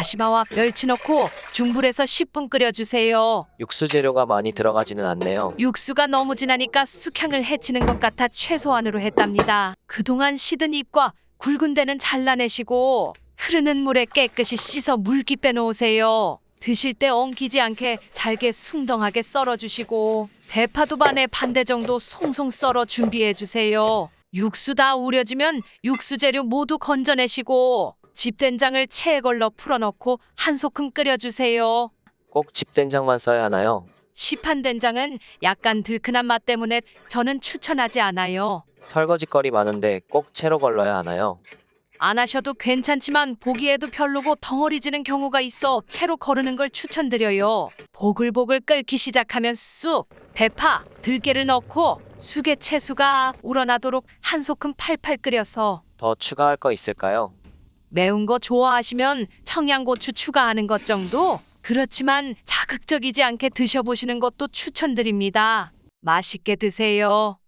다시마와 멸치 넣고 중불에서 10분 끓여주세요. 육수 재료가 많이 들어가지는 않네요. 육수가 너무 진하니까 숙향을 해치는 것 같아 최소한으로 했답니다. 그동안 시든 잎과 굵은 데는 잘라내시고 흐르는 물에 깨끗이 씻어 물기 빼놓으세요. 드실 때 엉키지 않게 잘게 숭덩하게 썰어주시고 대파도 반에 반대 정도 송송 썰어 준비해주세요. 육수 다 우려지면 육수 재료 모두 건져내시고 집된장을 체에 걸러 풀어넣고 한 소끔 끓여주세요. 꼭 집된장만 써야 하나요? 시판 된장은 약간 들큰한 맛 때문에 저는 추천하지 않아요. 설거지거리 많은데 꼭 채로 걸러야 하나요? 안 하셔도 괜찮지만 보기에도 별로고 덩어리지는 경우가 있어 채로 거르는 걸 추천드려요. 보글보글 끓기 시작하면 쑥, 대파, 들깨를 넣고 쑥의 채수가 우러나도록 한 소끔 팔팔 끓여서 더 추가할 거 있을까요? 매운 거 좋아하시면 청양고추 추가하는 것 정도? 그렇지만 자극적이지 않게 드셔보시는 것도 추천드립니다. 맛있게 드세요.